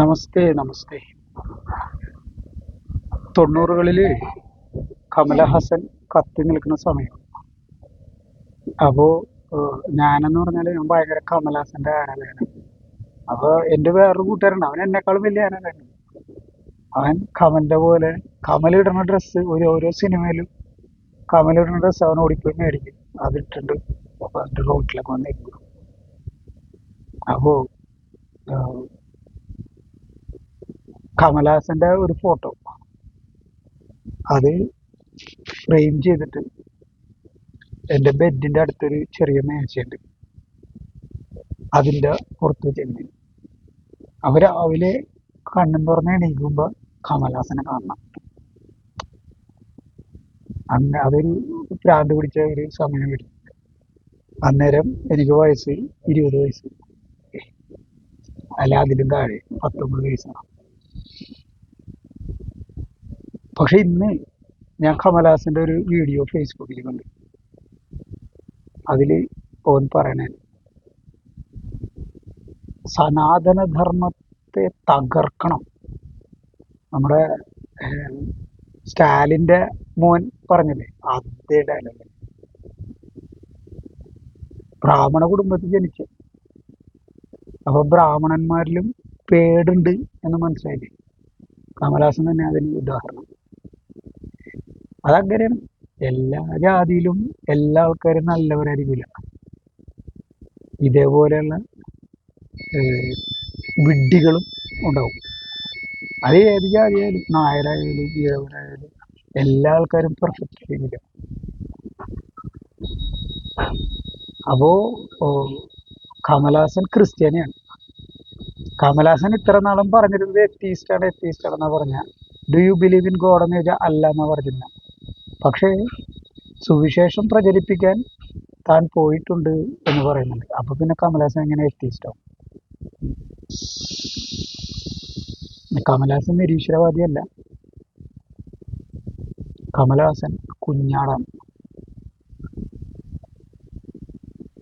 നമസ്തേ നമസ്തേ. തൊണ്ണൂറുകളിൽ കമലഹാസൻ കത്തി നിൽക്കുന്ന സമയം. അപ്പോൾ ഞാനെന്ന് പറഞ്ഞാൽ ഞാൻ ഭയങ്കര കമലഹാസന്റെ ആരാധകനാണ്. അപ്പോൾ എന്റെ വേറൊരു കൂട്ടുകാരുണ്ട്. അവൻ എന്നെക്കാളും വലിയ ആരാധകനാണ്. അവൻ കമലിന്റെ പോലെ കമലിടുന്ന ഡ്രസ്സ് ഒരു ഓരോ സിനിമയിലും കമലിടുന്ന ഡ്രസ്സ് അവൻ ഓടിപ്പോയി മേടിക്കും. അതിട്ടുണ്ട് അപ്പൊ അതിന്റെ റോട്ടിലൊക്കെ വന്നിരിക്കും അപ്പോ കമലഹാസന്റെ ഒരു ഫോട്ടോ. അത് ഫ്രെയിം ചെയ്തിട്ട് എന്റെ ബെഡിന്റെ അടുത്തൊരു ചെറിയ മേശയുണ്ട് അതിന്റെ പുറത്ത് വെച്ചിട്ടുണ്ട് അവർ രാവിലെ കണ്ണും തുറന്ന് എണീക്കുമ്പോ കമലഹാസനെ കാണണം. അന്ന് അതൊരു പ്രാന്ത് പിടിച്ച ഒരു സമയം വരും. അന്നേരം എനിക്ക് വയസ്സ് ഇരുപത് വയസ്സ്. അല്ല അതിലും താഴെ പത്തൊമ്പത് വയസ്സാണ്. പക്ഷെ ഇന്ന് ഞാൻ കമലഹാസന്റെ ഒരു വീഡിയോ ഫേസ്ബുക്കിൽ കണ്ടു. അതിൽ ഓൻ പറയണേ സനാതനധർമ്മത്തെ തകർക്കണം. നമ്മുടെ സ്റ്റാലിന്റെ മോൻ പറഞ്ഞില്ലേ അതേ ഡയലോഗ് ബ്രാഹ്മണ കുടുംബത്തിൽ ജനിച്ച. അപ്പൊ ബ്രാഹ്മണന്മാരിലും പേടുണ്ട് എന്ന് മനസ്സിലായില്ലേ? കമലഹാസൻ തന്നെ അതിന് ഉദാഹരണം. അതങ്ങനെയാണ്. എല്ലാ ജാതിയിലും എല്ലാ ആൾക്കാരും നല്ലവരായിരിക്കില്ല. ഇതേപോലെയുള്ള വിഡ്ഢികളും ഉണ്ടാവും. അത് ഏത് ജാതിയായാലും നായരായാലും ഈഴവരായാലും എല്ലാ ആൾക്കാരും പെർഫെക്റ്റ് ആയിരിക്കില്ല അപ്പോ കമലാസൻ കമലഹാസൻ ക്രിസ്ത്യാനിയാണ്. കമലഹാസൻ ഇത്ര നാളും പറഞ്ഞിരുന്നത് എത്തീസ്റ്റ് ആണ് എത്തീസ്റ്റ് ആണെന്നാ പറഞ്ഞ. Do you believe in God എന്ന് ചോദിച്ചാൽ അല്ല എന്നാ പറഞ്ഞിരുന്ന. പക്ഷേ സുവിശേഷം പ്രചരിപ്പിക്കാൻ താൻ പോയിട്ടുണ്ട് എന്ന് പറയുന്നുണ്ട്. അപ്പോൾ പിന്നെ കമലഹാസൻ എങ്ങനെ കമലാസൻ കമലഹാസൻ നിരീശ്വരവാദിയല്ല. കമലഹാസൻ കുഞ്ഞാടാണ്.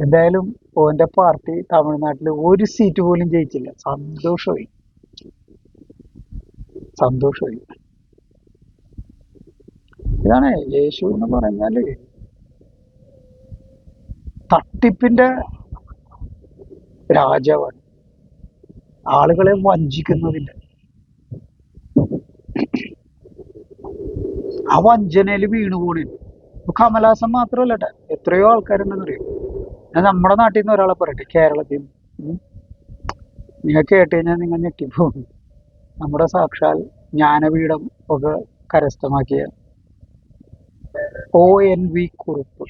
എന്തായാലും ഓന്റെ പാർട്ടി തമിഴ്നാട്ടിൽ ഒരു സീറ്റ് പോലും ജയിച്ചില്ല. സന്തോഷമായി. സന്തോഷമായി. ഇതാണ് യേശു എന്ന് പറഞ്ഞാൽ തട്ടിപ്പിന്റെ രാജാവാണ്. ആളുകളെ വഞ്ചിക്കുന്നതിന്റെ ആ വഞ്ചനയിൽ വീണു പോണി. കമലാസം മാത്രമല്ല. എത്രയോ ആൾക്കാരുണ്ടെന്ന് അറിയാം? ഞാൻ നമ്മുടെ നാട്ടിൽ നിന്ന് ഒരാളെ പറയട്ടെ കേരളത്തിൽ നിന്ന്. നിങ്ങൾ കേട്ട് കഴിഞ്ഞാൽ നിങ്ങൾ ഞെട്ടിപ്പോകും നമ്മുടെ സാക്ഷാൽ ജ്ഞാനപീഠം ഒക്കെ കരസ്ഥമാക്കിയ ഒ എൻ വി കുറുപ്പ്.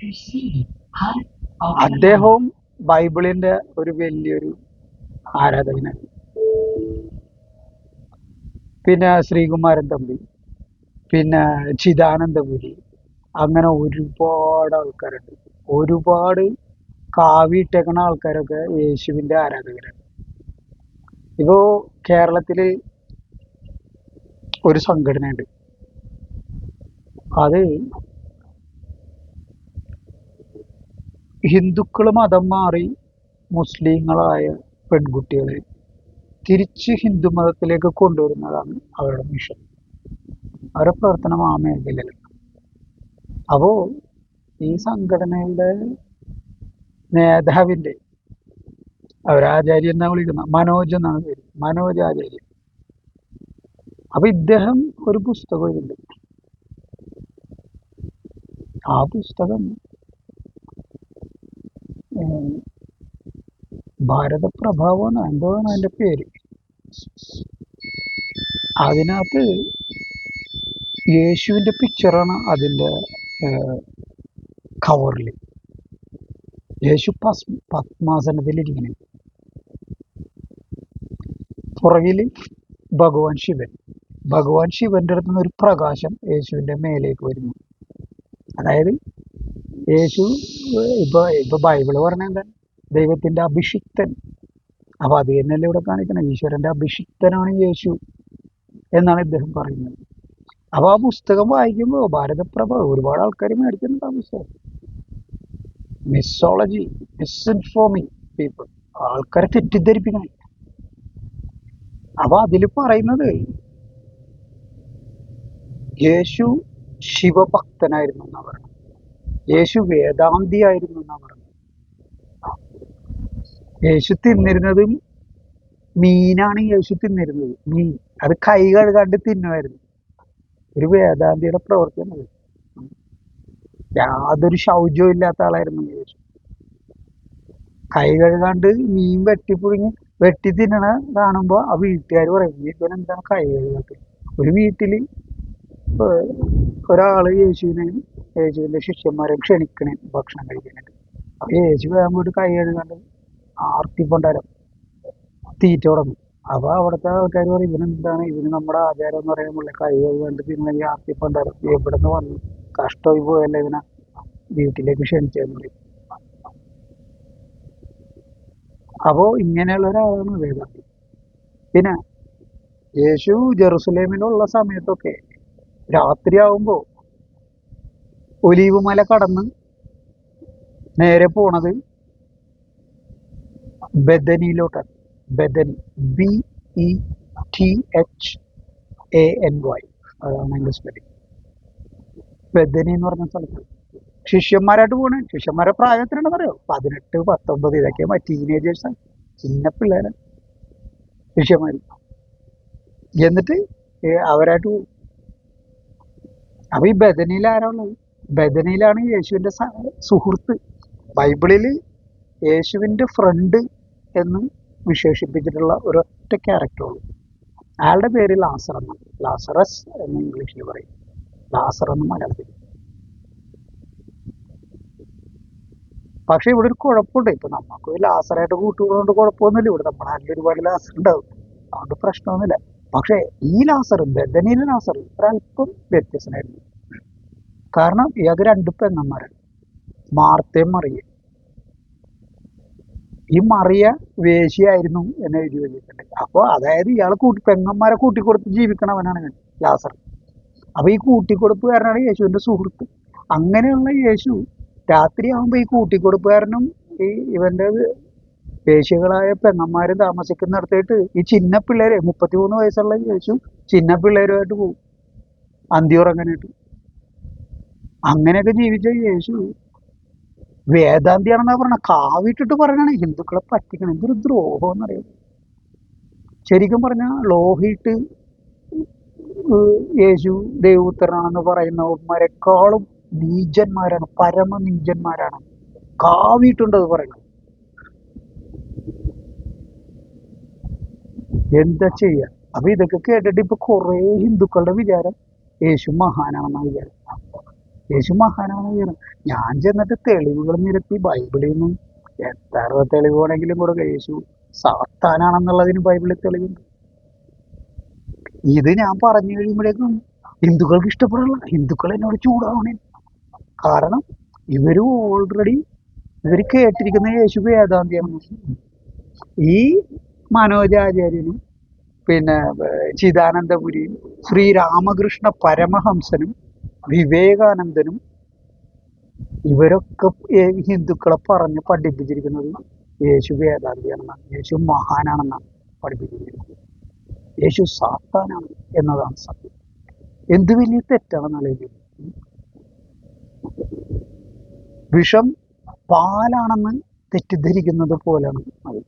അദ്ദേഹവും ബൈബിളിന്റെ ഒരു വലിയൊരു ആരാധകനാണ്. പിന്നെ ശ്രീകുമാരൻ തമ്പി പിന്നെ ചിദാനന്ദപുരി അങ്ങനെ ഒരുപാട് ആൾക്കാരുണ്ട്. ഒരുപാട് കാവിട്ടേക്കണ ആൾക്കാരൊക്കെ യേശുവിന്റെ ആരാധകരാണ്. ഇപ്പോ കേരളത്തിൽ ഒരു സംഘടനയുണ്ട്. അത് ഹിന്ദുക്കൾ മതം മാറി മുസ്ലിങ്ങളായ പെൺകുട്ടികളെ തിരിച്ച് ഹിന്ദു മതത്തിലേക്ക് കൊണ്ടുവരുന്നതാണ് അവരുടെ മിഷൻ. അവരുടെ പ്രവർത്തനം ആ മേഖലയിലാണ്. അപ്പോ ഈ സംഘടനയുടെ നേതാവിന്റെ അവരാചാര്യ എന്നാ വിളിക്കുന്ന മനോജ് എന്നാണ് പേര്. മനോജ് അപ്പൊ ഇദ്ദേഹം ഒരു പുസ്തകം എഴുതി ആ പുസ്തകം ഏഹ്, ഭാരത പ്രഭാവം അതിന്റെ പേര്. അതിനകത്ത് യേശുവിന്റെ പിക്ചറാണ് അതിന്റെ കവറിൽ യേശു പസ് പത്മാസനത്തിലിരിക്കുന്നത് പുറകിൽ ഭഗവാൻ ശിവൻ. ഭഗവാൻ ശിവന്റെ അടുത്ത് നിന്ന് ഒരു പ്രകാശം യേശുവിന്റെ മേലേക്ക് വരുന്നു. അതായത് യേശു ഇപ്പൊ ഇപ്പൊ ബൈബിൾ പറഞ്ഞ എന്താ? ദൈവത്തിന്റെ അഭിഷിക്തൻ. അപ്പൊ അത് തന്നെയല്ലേ ഇവിടെ കാണിക്കണം? ഈശ്വരന്റെ അഭിഷിക്തനാണ് യേശു എന്നാണ് ഇദ്ദേഹം പറയുന്നത്. അപ്പൊ ആ പുസ്തകം വായിക്കുമ്പോൾ ഭാരതപ്രഭ ഒരുപാട് ആൾക്കാർ മേടിക്കുന്നുണ്ട് ആ പുസ്തകം. മിസ്സോളജി മിസ്ഇൻഫോമിങ് പീപ്പിൾ ആൾക്കാരെ തെറ്റിദ്ധരിപ്പിക്കണം. അപ്പൊ അതിൽ പറയുന്നത് യേശു ശിവഭക്തനായിരുന്നു എന്നാണ് പറയുന്നത്. യേശു വേദാന്തി ആയിരുന്നു എന്നാ പറയുന്നത് യേശു തിന്നിരുന്നത് മീനാണ് യേശു തിന്നിരുന്നത്. മീൻ. അത് കൈ കഴുകാണ്ട് തിന്നുമായിരുന്നു. ഒരു വേദാന്തിയുടെ പ്രവർത്തനം യാതൊരു ശൗചവും ഇല്ലാത്ത ആളായിരുന്നു യേശു. കൈ കഴുകാണ്ട് മീൻ വെട്ടിപ്പുഴുങ്ങി വെട്ടി തിന്നണ കാണുമ്പോൾ ആ വീട്ടുകാർ പറയും ഇവൻ എന്താണ് കൈ കഴുകാത്തത് ഒരു വീട്ടിൽ ഒരാൾ യേശുവിനെ യേശുവിന്റെ ശിഷ്യന്മാരെ ക്ഷണിക്കണേ ഭക്ഷണം കഴിക്കാനായിട്ട് അപ്പൊ യേശു വേഗം കൈ കഴുകാണ്ട് ആർത്തിപ്പണ്ടാരം തീറ്റ തുടങ്ങും അപ്പൊ അവിടുത്തെ ആൾക്കാർ പറയും ഇവനെന്താണ്? ഇവന് നമ്മുടെ ആചാരം എന്ന് പറയുമ്പോൾ കൈ കഴുകാണ്ട് തിന്നെങ്കിൽ ആർത്തിപ്പണ്ടാരം എവിടെ നിന്ന് വന്നു? കഷ്ടമായി പോയല്ലേ ഇവനെ? വീട്ടിലേക്ക് ക്ഷണിച്ചതെന്ന് പറയും. അപ്പോ ഇങ്ങനെയുള്ള ഒരാളാണ് വേദാന്തി പിന്നെ യേശു ജെറുസലേമിലുള്ള സമയത്തൊക്കെ രാത്രിയാവുമ്പോ ഒലീവ് മല കടന്ന് നേരെ പോണത് ബദനിയിലോട്ടാണ്. Bethany. B E T H A N Y അതാണ് എന്റെ സ്പെല്ലിംഗ് ബദനി എന്ന് പറഞ്ഞ സ്ഥലത്ത്. ശിഷ്യന്മാരായിട്ട് പോകണേ ശിഷ്യന്മാരെ പ്രായത്തിലുണ്ടെന്ന് അറിയോ പതിനെട്ട് പത്തൊമ്പത്. ഇതൊക്കെ ടീനേജേഴ്സാണ് ചിന്ന പിള്ളേരെ. ശിഷ്യന്മാർ എന്നിട്ട് അവരായിട്ട് പോകും അപ്പൊ ഈ ബദനിയിൽ ആരാ ഉള്ളത്? ബദനിയിലാണ് യേശുവിന്റെ സുഹൃത്ത്. ബൈബിളിൽ യേശുവിന്റെ ഫ്രണ്ട് എന്ന് വിശേഷിപ്പിച്ചിട്ടുള്ള ഒരൊറ്റ ക്യാരക്ടർ ഉള്ളൂ. അയാളുടെ പേര് ലാസർ എന്നാണ്. ലാസറസ് എന്ന് ഇംഗ്ലീഷിൽ പറയും. ലാസർ എന്ന് മലയാളത്തിൽ പക്ഷെ ഇവിടെ ഒരു കുഴപ്പമുണ്ട്. ഇപ്പൊ നമുക്ക് ലാസറായിട്ട് കൂട്ടുകൊണ്ട് കുഴപ്പമൊന്നുമില്ല. ഇവിടെ നമ്മുടെ നാട്ടിൽ ഒരുപാട് ലാസർ ഉണ്ടാവും. അതുകൊണ്ട് പ്രശ്നമൊന്നുമില്ല. പക്ഷെ ഈ ലാസർ ബദനയിലെ ലാസർ ഒരല്പം വ്യത്യസ്തനായിരുന്നു കാരണം ഇയാൾക്ക് രണ്ട് പെങ്ങന്മാരാണ് മാർത്തയും മറിയ ഈ മറിയ വേശിയായിരുന്നു എന്ന് എഴുതി വെച്ചിട്ടുണ്ട്. അപ്പൊ അതായത് ഇയാൾ കൂട്ടി പെങ്ങന്മാരെ കൂട്ടിക്കൊടുത്ത് ജീവിക്കണവനാണ് ലാസർ. അപ്പൊ ഈ കൂട്ടിക്കൊടുപ്പുകാരനാണ് യേശുവിന്റെ സുഹൃത്ത്. അങ്ങനെയുള്ള യേശു രാത്രിയാകുമ്പോൾ ഈ കൂട്ടിക്കൊടുപ്പുകാരനും ഈ ഇവന്റെ വേശികളായ പെങ്ങന്മാരും താമസിക്കുന്നിടത്തേട്ട് ഈ ചിന്ന പിള്ളേരെ മുപ്പത്തിമൂന്ന് വയസ്സുള്ള യേശു ചിന്ന പിള്ളേരുമായിട്ട് പോകും അന്തിയുറങ്ങാനായിട്ട്. അങ്ങനെയൊക്കെ ജീവിച്ച യേശു. വേദാന്തിയാണെന്നാ പറഞ്ഞ. കാവിട്ടിട്ട് പറയണേ ഹിന്ദുക്കളെ പറ്റിക്കണം എന്തൊരു ദ്രോഹം എന്നറിയാം ശരിക്കും പറഞ്ഞ ലോഹിട്ട് യേശു ദൈവപുത്രനാണെന്ന് പറയുന്നവന്മാരെക്കാളും നീചന്മാരാണ് പരമ നീചന്മാരാണ് കാവിട്ടുണ്ട് അത് പറയുന്നത് എന്താ ചെയ്യാ? അപ്പൊ ഇതൊക്കെ കേട്ടിട്ട് ഇപ്പൊ കുറെ ഹിന്ദുക്കളുടെ വിചാരം യേശു മഹാനാണെന്ന വിചാരം. യേശു മഹാനാണ് ഞാൻ ചെന്നിട്ട് തെളിവുകൾ നിരത്തി ബൈബിളിൽ നിന്നും എത്ര തെളിവ് വേണമെങ്കിലും കൊടുക്കുക യേശു സാത്താനാണെന്നുള്ളതിന് ബൈബിളിൽ തെളിവുണ്ട്. ഇത് ഞാൻ പറഞ്ഞു കഴിയുമ്പോഴേക്കും ഹിന്ദുക്കൾക്ക് ഇഷ്ടപ്പെടില്ല ഹിന്ദുക്കൾ എന്നോട് ചൂടാവണേ. കാരണം ഇവർ ഓൾറെഡി ഇവർ കേട്ടിരിക്കുന്ന യേശു വേദാന്തിയാണ് ഈ മനോജാചാര്യനും പിന്നെ ചിദാനന്ദപുരിയും ശ്രീരാമകൃഷ്ണ പരമഹംസനും വിവേകാനന്ദനും ഇവരൊക്കെ ഹിന്ദുക്കളെ പറഞ്ഞ് പഠിപ്പിച്ചിരിക്കുന്നത് യേശു വേദാന്തിയാണെന്നാണ്. യേശു മഹാനാണെന്നാണ് പഠിപ്പിച്ചിരിക്കുന്നത്. യേശു സാത്താനാണ് എന്നതാണ് സത്യം. എന്ത് വലിയ തെറ്റാണെന്ന് ആലോചിക്കുന്നത് വിഷം പാലാണെന്ന് തെറ്റിദ്ധരിക്കുന്നത് പോലെയാണ്. അത്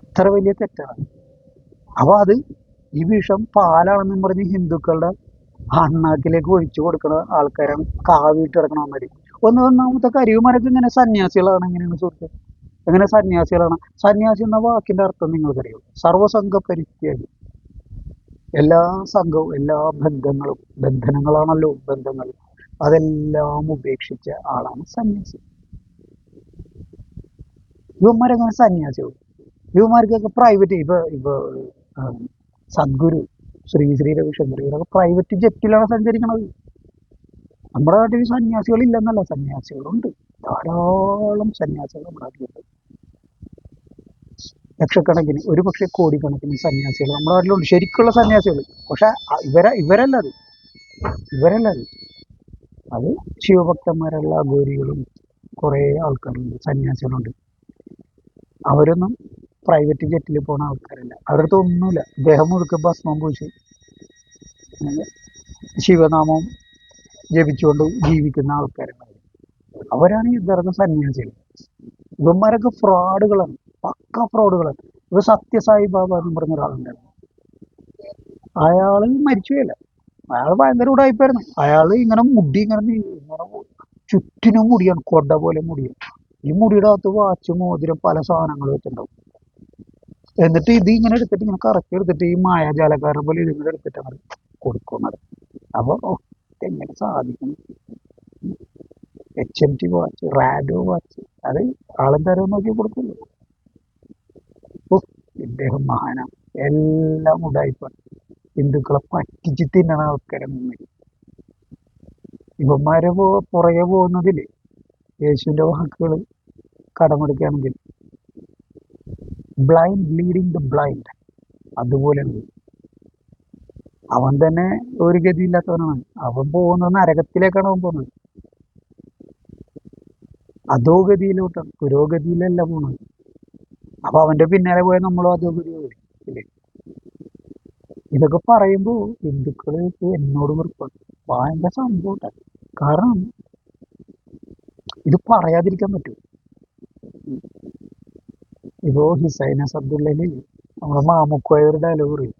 അത്ര വലിയ തെറ്റാണ്. അപ്പൊ അത് ഈ വിഷം പാലാണെന്നും പറഞ്ഞ് ഹിന്ദുക്കളുടെ അണ്ണാക്കിലേക്ക് ഒഴിച്ചു കൊടുക്കുന്ന ആൾക്കാരാണ് കാവിട്ട് കിടക്കണ മതി ഒന്ന് ഒന്നാമത്തെ കരിവുമാരൊക്കെ ഇങ്ങനെ സന്യാസികളാണ് എങ്ങനെയാണ് സുഹൃത്ത്? എങ്ങനെ സന്യാസികളാണ്? സന്യാസി എന്ന വാക്കിന്റെ അർത്ഥം നിങ്ങൾക്കറിയോ? സർവസംഘ പരിത്യാഗി എല്ലാ സംഘവും എല്ലാ ബന്ധങ്ങളും ബന്ധനങ്ങളാണല്ലോ ബന്ധങ്ങൾ. അതെല്ലാം ഉപേക്ഷിച്ച ആളാണ് സന്യാസി. യുവന്മാരെങ്ങനെ സന്യാസികൾ ഇവന്മാർക്കൊക്കെ പ്രൈവറ്റ് ഇപ്പൊ ഇപ്പൊ സദ്ഗുരു ശ്രീ ശ്രീ രവിശങ്കർ ഇവരൊക്കെ പ്രൈവറ്റ് ജെറ്റിലാണ് സഞ്ചരിക്കുന്നത് നമ്മുടെ നാട്ടിൽ സന്യാസികളില്ലെന്നല്ല സന്യാസികളുണ്ട്. ധാരാളം സന്യാസികൾ നമ്മുടെ നാട്ടിലുണ്ട്. ലക്ഷക്കണക്കിന് ഒരു പക്ഷേ കോടിക്കണക്കിന് സന്യാസികൾ നമ്മുടെ നാട്ടിലുണ്ട്. ശരിക്കുള്ള സന്യാസികൾ. പക്ഷെ ഇവര ഇവരെ ഇവരല്ല അത്. ഇവരല്ല അത്. അത് ശിവഭക്തന്മാരുള്ള അഘോരികളും കുറേ ആൾക്കാരുണ്ട് സന്യാസികളുണ്ട്. അവരൊന്നും പ്രൈവറ്റ് ജെറ്റിൽ പോണ ആൾക്കാരല്ല. അവരുടെ അടുത്ത് ഒന്നുമില്ല. ദേഹം മുഴുക്ക ഭസ്മം പൂശി. ശിവനാമം ജപിച്ചുകൊണ്ട് ജീവിക്കുന്ന ആൾക്കാരാണ് അവർ. അവരാണ് യഥാർത്ഥ സന്യാസികൾ. ഇവന്മാരൊക്കെ ഫ്രോഡുകളാണ്. പക്ക ഫ്രോഡുകളാണ്. ഇവ സത്യസായി ബാബ എന്ന് പറഞ്ഞ ഒരാളുണ്ടായിരുന്നു. അയാൾ മരിച്ചുപോയല്ല. അയാൾ ഭയങ്കര ഉടായിപ്പായിരുന്നു. അയാൾ ഇങ്ങനെ മുടി ഇങ്ങനെ ഇങ്ങനെ ചുറ്റിനും മുടിയാണ്. കൊട പോലെ മുടിയാണ് ഈ മുടിയുടെ അകത്ത് വാച്ച് മോതിരം പല സാധനങ്ങൾ വെച്ചിട്ടുണ്ടാവും. എന്നിട്ട് ഇത് ഇങ്ങനെ എടുത്തിട്ട് ഇങ്ങനെ കറക്കി എടുത്തിട്ട് ഈ മായാജാലക്കാരനെ പോലെ ഇതിങ്ങനെ എടുത്തിട്ട് അങ്ങനെ കൊടുക്കുന്നത് അപ്പൊ എങ്ങനെ സാധിക്കും? എച്ച് എം ടി വാച്ച് റാഡോ വാച്ച് അത് ആളെന്താരോ നോക്കി കൊടുക്കുള്ളൂ ഓ ഇദ്ദേഹം മഹാനാണ് എല്ലാം ഉണ്ടായിപ്പോ ഹിന്ദുക്കളെ പറ്റിച്ച് തിന്നണ ആൾക്കാരെ മുന്നിൽ ഇവന്മാരെ പോ പുറകെ പോകുന്നതിൽ യേശുവിന്റെ വാക്കുകൾ കടമെടുക്കുകയാണെങ്കിൽ ബ്ലൈൻഡ് ലീഡിങ് ദ ബ്ലൈൻഡ് അതുപോലെ അവൻ തന്നെ ഒരു ഗതിയില്ലാത്തവനാണ്. അവൻ പോകുന്നത് നരകത്തിലേക്കാണ് അവൻ പോകുന്നത്. അധോഗതിയിലോട്ടാണ് പുരോഗതിയിലല്ല പോകുന്നത്. അപ്പൊ അവന്റെ പിന്നാലെ പോയാൽ നമ്മളും അധോഗതി ഗതി ഇല്ലേ? ഇതൊക്കെ പറയുമ്പോൾ ഹിന്ദുക്കൾ എന്നോട് വെറുപ്പാണ്. ഭയങ്കര സംഭവം കാരണം ഇത് പറയാതിരിക്കാൻ പറ്റൂ. ഇപ്പോ ഹിസൈനസ് അബ്ദുള്ളയിൽ നമ്മുടെ മാമുക്കോയവരുടെ പറയും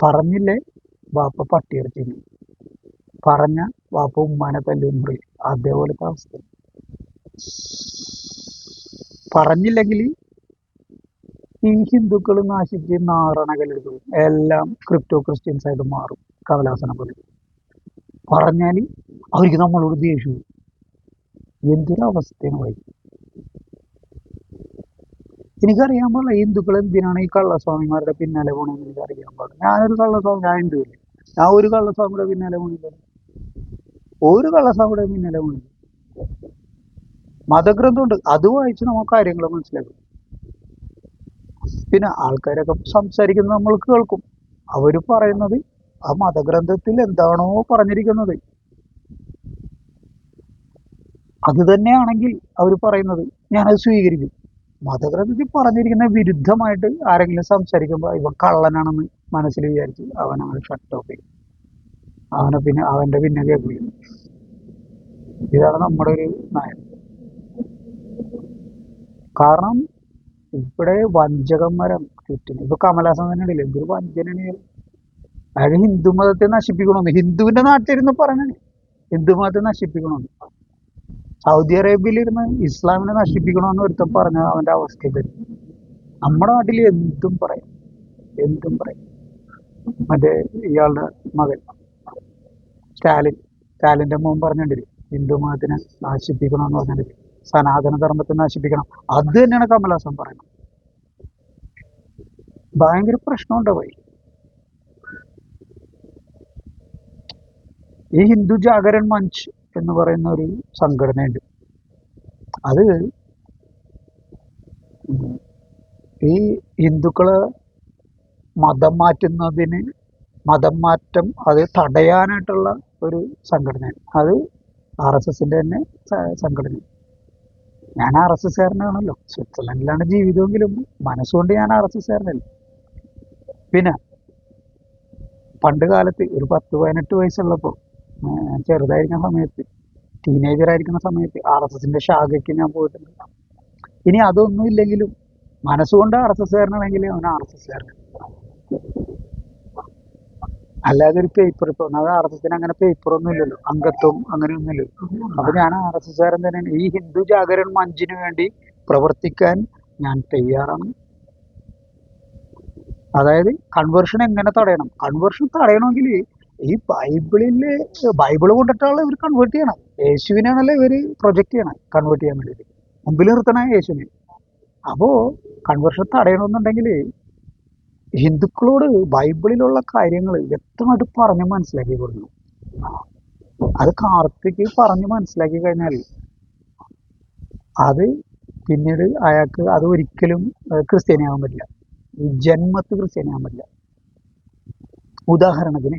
പറഞ്ഞില്ലേ വാപ്പ പട്ടിയിറച്ചിന് പറഞ്ഞ വാപ്പ ഉമ്മാനെ തല്ലും പറയും. അതേപോലത്തെ അവസ്ഥ. പറഞ്ഞില്ലെങ്കിൽ ഈ ഹിന്ദുക്കൾ നാശിച്ച് നാറണകലെടുക്കും എല്ലാം ക്രിപ്റ്റോ ക്രിസ്ത്യൻസ് ആയിട്ട് മാറും കമലാസനെ പോലെ. പറഞ്ഞാൽ അവർക്ക് നമ്മളോട് ദേഷ്യവും എന്തൊരു അവസ്ഥയാണ് വൈ എനിക്കറിയാൻ പാടില്ല ഹിന്ദുക്കൾ എന്തിനാണ് ഈ കള്ളസ്വാമിമാരുടെ പിന്നാലെ പോണെന്ന് എനിക്ക് അറിയാൻ പാടില്ല. ഞാനൊരു കള്ളസ്വാമി ഞാൻ ഹിന്ദുവല്ലേ? ഞാൻ ഒരു കള്ളസ്വാമിയുടെ പിന്നാലെ പോണില്ല. ഒരു കള്ളസ്വാമിയുടെ പിന്നാലെ പോണില്ല. മതഗ്രന്ഥമുണ്ട് അത് വായിച്ച് നമുക്ക് കാര്യങ്ങൾ മനസ്സിലാക്കും. പിന്നെ ആൾക്കാരൊക്കെ സംസാരിക്കുന്നത് നമ്മൾ കേൾക്കും. അവർ പറയുന്നത് ആ മതഗ്രന്ഥത്തിൽ എന്താണോ പറഞ്ഞിരിക്കുന്നത്. അത് തന്നെയാണെങ്കിൽ അവർ പറയുന്നത് ഞാനത് സ്വീകരിക്കും. മതഗ്രന്ഥത്തിൽ പറഞ്ഞിരിക്കുന്ന വിരുദ്ധമായിട്ട് ആരെങ്കിലും സംസാരിക്കുമ്പോൾ ഇവ കള്ളനാണെന്ന് മനസ്സിൽ വിചാരിച്ച് അവൻ ഷട്ട് ഓഫ് ചെയ്യും. അവനെ പിന്നെ അവന്റെ പിന്നെ കേൾക്കും ഇതാണ് നമ്മുടെ ഒരു നയം. കാരണം ഇവിടെ വഞ്ചകന്മാരാണ് ചുറ്റിന് ഇപ്പൊ കമലാസൻ തന്നെ ഉണ്ടല്ലോ ഇതൊരു വഞ്ചനാണ് അയാൾ ഹിന്ദു മതത്തെ നശിപ്പിക്കണമെന്ന്. ഹിന്ദുവിന്റെ നാട്ടിലിരുന്ന് പറഞ്ഞാണ് ഹിന്ദു മതത്തെ നശിപ്പിക്കണമെന്ന്. സൗദി അറേബ്യയിൽ ഇരുന്ന് ഇസ്ലാമിനെ നശിപ്പിക്കണമെന്ന് ഒരുത്തൻ പറഞ്ഞ അവന്റെ അവസ്ഥ നമ്മുടെ നാട്ടിൽ എന്തും പറയാം. എന്തും പറയാം. മറ്റേ ഇയാളുടെ മകൻ. സ്റ്റാലിൻ. സ്റ്റാലിന്റെ മോൻ പറഞ്ഞിട്ടുണ്ട് ഹിന്ദു മതത്തിനെ നശിപ്പിക്കണമെന്ന് പറഞ്ഞിട്ട് സനാതന ധർമ്മത്തെ നശിപ്പിക്കണം. അത് തന്നെയാണ് കമലഹാസൻ പറയുന്നത്. ഭയങ്കര പ്രശ്നമുണ്ട് പോയി ഈ ഹിന്ദു ജാഗരൺ മഞ്ച് എന്ന് പറയുന്ന ഒരു സംഘടനയുണ്ട്. അത് ഈ ഹിന്ദുക്കളെ മതം മാറ്റുന്നതിന് മതം മാറ്റം അത് തടയാനായിട്ടുള്ള ഒരു സംഘടനയാണ്. അത് ആർ എസ് എസിന്റെ തന്നെ സംഘടന. ഞാൻ ആർ എസ് എസ്കാരനാണല്ലോ. സ്വിറ്റ്സർലൻഡിലാണ് ജീവിതമെങ്കിലും മനസ്സുകൊണ്ട് ഞാൻ ആർ എസ് എസ്കാരനല്ല. പിന്നെ പണ്ട് കാലത്ത് ഒരു പത്ത് പതിനെട്ട് വയസ്സുള്ളപ്പോൾ ചെറുതായിരിക്കുന്ന സമയത്ത് ടീനേജർ ആയിരിക്കുന്ന സമയത്ത് ആർ എസ് എസിന്റെ ശാഖയ്ക്ക് ഞാൻ പോയിട്ടുണ്ട്. ഇനി അതൊന്നും ഇല്ലെങ്കിലും മനസ്സുകൊണ്ട് ആർ എസ് എസ്കാരനാണെങ്കിൽ അവൻ ആർ എസ് എസ്കാരൻ അല്ലാതെ ഒരു പേപ്പർ ഇപ്പൊ അത് ആർ എസ് എസിന് അങ്ങനെ പേപ്പർ ഒന്നും ഇല്ലല്ലോ അംഗത്വം അങ്ങനെ ഒന്നുമില്ലല്ലോ അപ്പൊ ഞാൻ ആർ എസ് എസ്കാരൻ തന്നെയാണ്. ഈ ഹിന്ദു ജാഗരൺ മഞ്ചിന് വേണ്ടി പ്രവർത്തിക്കാൻ ഞാൻ തയ്യാറാണ്. അതായത് കൺവേർഷൻ എങ്ങനെ തടയണം? കൺവേർഷൻ തടയണമെങ്കിൽ ഈ ബൈബിളിൽ ബൈബിൾ കൊണ്ടിട്ടാണ് ഇവർ കൺവേർട്ട് ചെയ്യണം. യേശുവിനാണല്ലോ ഇവർ പ്രൊജക്റ്റ് ചെയ്യണം കൺവേർട്ട് ചെയ്യാൻ വേണ്ടിയിട്ട്. മുമ്പിൽ നിർത്തണം യേശുവിനെ. അപ്പോൾ കൺവേർഷൻ തടയണമെന്നുണ്ടെങ്കിൽ ഹിന്ദുക്കളോട് ബൈബിളിലുള്ള കാര്യങ്ങൾ വ്യക്തമായിട്ട് പറഞ്ഞ് മനസ്സിലാക്കി കൊടുക്കണം. അത് കാർത്തിക്ക് പറഞ്ഞ് മനസ്സിലാക്കി കഴിഞ്ഞാൽ അത് പിന്നീട് അയാൾക്ക് അത് ഒരിക്കലും ക്രിസ്ത്യാനിയാവാൻ പറ്റില്ല. ജന്മത്ത് ക്രിസ്ത്യാനിയാവാൻ പറ്റില്ല. ഉദാഹരണത്തിന്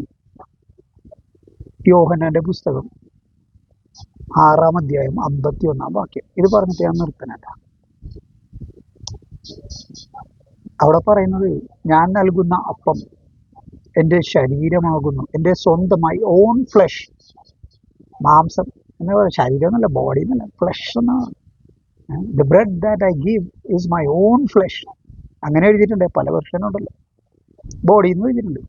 യോഹന്നാന്റെ പുസ്തകം. ആറാം അധ്യായം അമ്പത്തി ഒന്നാം വാക്യം. ഇത് പറഞ്ഞിട്ട് ഞാൻ നിർത്തനല്ല അവിടെ പറയുന്നത് ഞാൻ നൽകുന്ന അപ്പം എന്റെ ശരീരമാകുന്നു. എന്റെ സ്വന്തമായി ഓൺ ഫ്ലഷ് മാംസം എന്ന് പറയുന്നത് ശരീരം എന്നല്ല ബോഡി എന്നല്ല. ഫ്ലഷ് എന്നാണ് the bread that I give is my own flesh അങ്ങനെ എഴുതിയിട്ടുണ്ട്. പല വെർഷനും ഉണ്ടല്ലോ. ബോഡി എന്ന് എഴുതിയിട്ടുണ്ട്.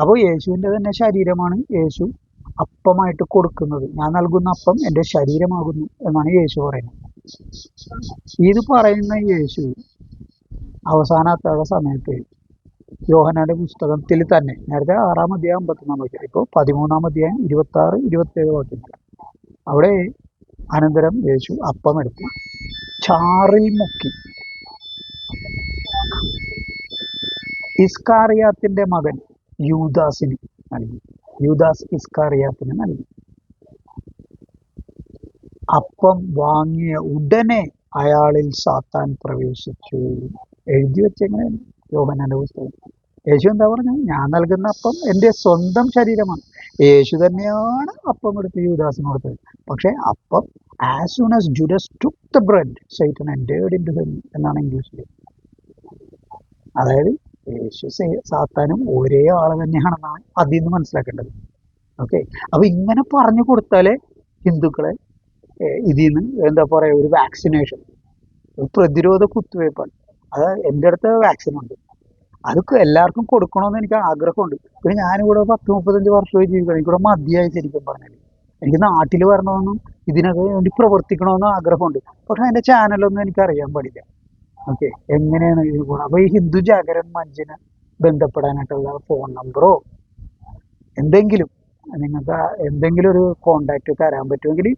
അപ്പോൾ യേശുവിന്റെ തന്നെ ശരീരമാണ്. യേശു അപ്പമായിട്ട് കൊടുക്കുന്നത്. ഞാൻ നൽകുന്ന അപ്പം എന്റെ ശരീരമാകുന്നു എന്നാണ് യേശു പറയുന്നത്. ഇത് പറയുന്ന യേശു അവസാനത്തുള്ള സമയത്ത് യോഹനാന്റെ പുസ്തകത്തിൽ തന്നെ നേരത്തെ ആറാം അധ്യായം അമ്പത്തൊന്നാം വാക്യം ഇപ്പോൾ പതിമൂന്നാം അധ്യായം ഇരുപത്തി ആറ് ഇരുപത്തി ഏഴ് വാക്യങ്ങൾ. അവിടെ അനന്തരം യേശു അപ്പമെടുത്ത് ചാറിൽ മുക്കി. ഇസ്കാറിയാത്തിന്റെ മകൻ യൂദാസിന് നൽകി. യൂദാസ് ഇസ്കാറിയാത്തിന് നൽകി. അപ്പം വാങ്ങിയ ഉടനെ അയാളിൽ സാത്താൻ പ്രവേശിച്ചു. എഴുതി വെച്ചെങ്ങനെ യോഹനാന്റെ പുസ്തകം. യേശു എന്താ പറഞ്ഞത് ഞാൻ നൽകുന്ന അപ്പം എന്റെ സ്വന്തം ശരീരമാണ്. യേശു തന്നെയാണ് അപ്പം എടുത്ത് യുദാസിന് കൊടുത്തത് പക്ഷെ അപ്പം as soon as Judas took the bread Satan എന്റെ എന്നാണ് ഇംഗ്ലീഷിൽ അതായത് യേശു സാത്താനും ഒരേ ആൾ തന്നെയാണെന്നാണ് അതിൽ നിന്ന് മനസ്സിലാക്കേണ്ടത്. ഓക്കെ അപ്പോൾ ഇങ്ങനെ പറഞ്ഞു കൊടുത്താലേ ഹിന്ദുക്കളെ ഇതിൽ നിന്ന് എന്താ പറയാ ഒരു വാക്സിനേഷൻ ഒരു പ്രതിരോധ കുത്തിവയ്പ്പാണ്. അത് എന്റെ അടുത്ത് വാക്സിൻ ഉണ്ട്. അതൊക്കെ എല്ലാവർക്കും കൊടുക്കണമെന്ന് എനിക്ക് ആഗ്രഹമുണ്ട്. പിന്നെ ഞാനിവിടെ പത്ത് മുപ്പത്തഞ്ച് വർഷമായി ജീവിക്കണം. എനിക്കിവിടെ മതിയായി ശരിക്കും പറഞ്ഞാൽ എനിക്ക് നാട്ടിൽ വരണമെന്നും ഇതിനൊക്കെ വേണ്ടി പ്രവർത്തിക്കണമെന്നും ആഗ്രഹമുണ്ട്. പക്ഷെ അതിന്റെ ചാനലൊന്നും എനിക്ക് അറിയാൻ പാടില്ല. ഓക്കെ എങ്ങനെയാണ് ഇത് ഗുണം അപ്പൊ ഈ ഹിന്ദു ജാഗരൺ മഞ്ചിന് ബന്ധപ്പെടാനായിട്ടുള്ള ഫോൺ നമ്പറോ എന്തെങ്കിലും നിങ്ങൾക്ക് എന്തെങ്കിലും ഒരു കോണ്ടാക്ട് തരാൻ പറ്റുമെങ്കിൽ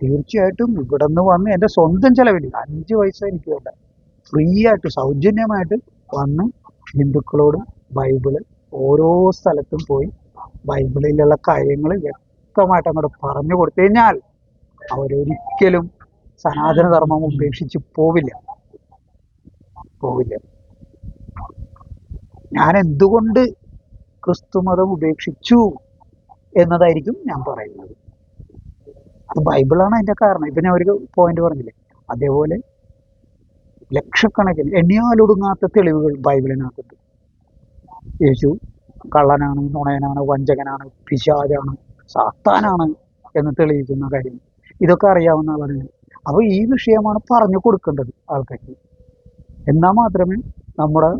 തീർച്ചയായിട്ടും ഇവിടെ നിന്ന് വന്ന് എന്റെ സ്വന്തം ചെലവിൽ അഞ്ച് പൈസ എനിക്ക് വേണ്ട. ഫ്രീ ആയിട്ട് സൗജന്യമായിട്ട് വന്ന് ഹിന്ദുക്കളോട് ബൈബിൾ ഓരോ സ്ഥലത്തും പോയി ബൈബിളിലുള്ള കാര്യങ്ങൾ വ്യക്തമായിട്ട് അങ്ങോട്ട് പറഞ്ഞു കൊടുത്തു കഴിഞ്ഞാൽ അവരൊരിക്കലും സനാതനധർമ്മം ഉപേക്ഷിച്ച് പോവില്ല. പോവില്ല. ഞാൻ എന്തുകൊണ്ട് ക്രിസ്തുമതം ഉപേക്ഷിച്ചു എന്നതായിരിക്കും ഞാൻ പറയുന്നത്. അത് ബൈബിളാണ് അതിന്റെ കാരണം. ഇപ്പൊ ഞാൻ ഒരു പോയിന്റ് പറഞ്ഞില്ലേ? അതേപോലെ ലക്ഷക്കണക്കിന് എണ്ണിയാലൊടുങ്ങാത്ത തെളിവുകൾ ബൈബിളിനകത്തുണ്ട്. യേശു കള്ളനാണ് നുണയനാണ് വഞ്ചകനാണ് പിശാചാണ് സാത്താനാണ് എന്ന് തെളിയിക്കുന്ന കാര്യം. ഇതൊക്കെ അറിയാവുന്ന ആളാണ് അപ്പോൾ അപ്പൊ ഈ വിഷയമാണ് പറഞ്ഞു കൊടുക്കേണ്ടത് ആൾക്കാർക്ക്. എന്നാൽ മാത്രമേ നമ്മുടെ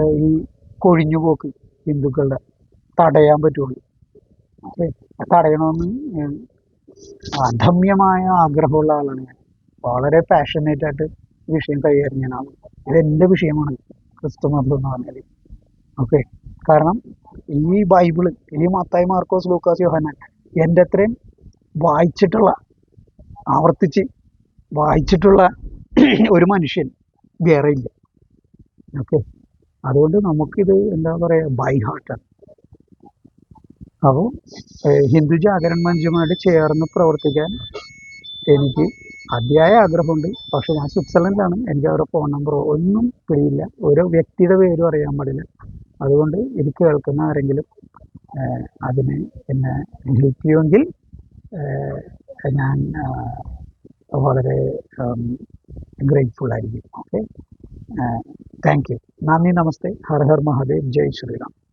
ഈ ഈ കൊഴിഞ്ഞുപോക്ക് ഹിന്ദുക്കളുടെ തടയാൻ പറ്റുള്ളൂ? തടയണമെന്ന് അധമ്യമായ ആഗ്രഹമുള്ള ആളാണ് ഞാൻ. വളരെ പാഷനേറ്റ് ആയിട്ട് വിഷയം കൈകാര്യം ഞാൻ ആളാണ്. ഇത് വിഷയമാണ് ക്രിസ്തു മതം എന്ന് പറഞ്ഞാൽ ഓക്കെ കാരണം ഈ ബൈബിൾ ഈ മത്തായി മാർക്കോസ് ലൂക്കാസ് യോഹന്നാൻ എന്റെ അത്രയും വായിച്ചിട്ടുള്ള ആവർത്തിച്ച് വായിച്ചിട്ടുള്ള ഒരു മനുഷ്യൻ വേറെ ഇല്ല ഓക്കെ. അതുകൊണ്ട് നമുക്കിത് എന്താ പറയുക ബൈ ഹാർട്ടാണ് അപ്പോൾ ഹിന്ദു ജാഗരൺ മഞ്ചുമായിട്ട് ചേർന്ന് പ്രവർത്തിക്കാൻ എനിക്ക് അതിയായ ആഗ്രഹമുണ്ട്. പക്ഷെ ഞാൻ സ്വിറ്റ്സർലൻഡിലാണ്. എനിക്ക് അവരുടെ ഫോൺ നമ്പറോ ഒന്നും പിടിയില്ല. ഓരോ വ്യക്തിയുടെ പേരും അറിയാൻ പാടില്ല. അതുകൊണ്ട് ഇത് കേൾക്കുന്ന ആരെങ്കിലും അതിന് എന്നെ ഹെൽപ്പ് ചെയ്യുമെങ്കിൽ ഞാൻ വളരെ ഗ്രേറ്റ്ഫുൾ ആയിരിക്കും. ഓക്കെ താങ്ക് യു നന്ദി നമസ്തേ. ഹർ ഹർ മഹാദേവ്. ജയ് ശ്രീറാം.